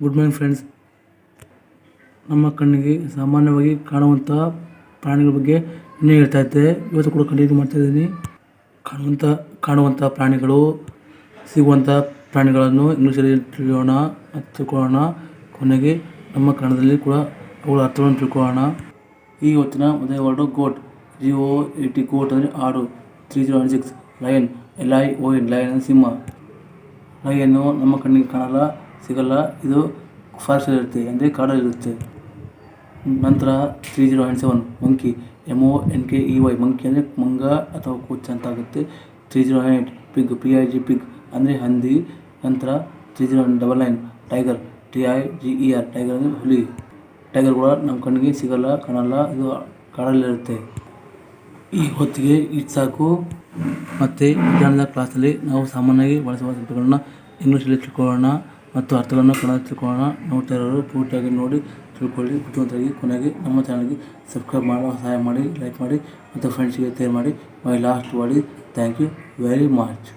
Good morning friends ನಮ್ಮ ಕಣ್ಣಿಗೆ ಸಾಮಾನ್ಯವಾಗಿ ಕಾಣುವಂಥ ಪ್ರಾಣಿಗಳ ಬಗ್ಗೆ ಇನ್ನೂ ಹೇಳ್ತಾ ಇದ್ದೆ. ಇವತ್ತು ಕೂಡ ಕಂಟಿನ್ಯೂ ಮಾಡ್ತಾ ಇದ್ದೀನಿ. ಕಾಣುವಂಥ ಕಾಣುವಂಥ ಪ್ರಾಣಿಗಳು ಸಿಗುವಂಥ ಪ್ರಾಣಿಗಳನ್ನು ಇಂಗ್ಲೀಷಲ್ಲಿ ತಿಳಿಯೋಣ ತಿಳ್ಕೊಳ್ಳೋಣ ಕೊನೆಗೆ ನಮ್ಮ ಕನ್ನಡದಲ್ಲಿ ಕೂಡ ಅವುಗಳ ಅರ್ಥವನ್ನು ತಿಳ್ಕೊಳ್ಳೋಣ. ಈ ಇವತ್ತಿನ ಮೊದಲನೇ word goat G O A T goat ಅಂದರೆ ಆಡು. Three zero one six lion L I O N lion ಸಿಂಹ. ಲಯನ್ನು ನಮ್ಮ ಕಣ್ಣಿಗೆ ಕಾಣಲ್ಲ. ಸಿಗಲ್ಲ, ಇದು ಫಾರೆಸ್ಟ್ ಇರುತ್ತೆ, ಅಂದರೆ ಕಾಡಲ್ಲಿರುತ್ತೆ ನಂತರ three zero nine seven monkey M O N K E Y monkey ಅಂದರೆ ಮಂಗ ಅಥವಾ ಕೂಚ್ ಅಂತ ಆಗುತ್ತೆ. Three zero nine eight pig P I G pig ಅಂದರೆ ಹಂದಿ. ನಂತರ three zero double nine tiger T I G E R tiger ಅಂದರೆ ಹುಲಿ. ಟೈಗರ್ ಕೂಡ ನಮ್ಮ ಕಣ್ಣಿಗೆ ಸಿಗಲ್ಲ, ಕಾಣಲ್ಲ, ಇದು ಕಾಡಲ್ಲಿರುತ್ತೆ ಈ ಹೊತ್ತಿಗೆ ಇಟ್ ಸಾಕು. ಮತ್ತು ವಿಜ್ಞಾನದ ಕ್ಲಾಸಲ್ಲಿ ನಾವು ಸಾಮಾನ್ಯವಾಗಿ ಬಳಸುವ ಶಬ್ದಗಳನ್ನ ಇಂಗ್ಲೀಷಲ್ಲಿ ತಿಳ್ಕೊಳ್ಳೋಣ. ಮತ್ತು ಅರ್ಥಗಳನ್ನು ಕನ್ನಡ ತಿಳ್ಕೊಳ್ಳೋಣ. ನೋಡ್ತಾ ಇರೋರು ಪೂರ್ತಿಯಾಗಿ ನೋಡಿ, ತಿಳ್ಕೊಳ್ಳಿ. ಬುದ್ಧಿವಂತರಾಗಿ ಕೊನೆಗೆ ನಮ್ಮ ಚಾನಲ್ಗೆ ಸಬ್ಸ್ಕ್ರೈಬ್ ಮಾಡೋ ಸಹಾಯ ಮಾಡಿ ಲೈಕ್ ಮಾಡಿ ಮತ್ತು ಫ್ರೆಂಡ್ಸ್ಗೆ ಶೇರ್ ಮಾಡಿ. ಮೈ ಲಾಸ್ಟ್ ವಾಡಿ ಥ್ಯಾಂಕ್ ಯು ವೆರಿ ಮಚ್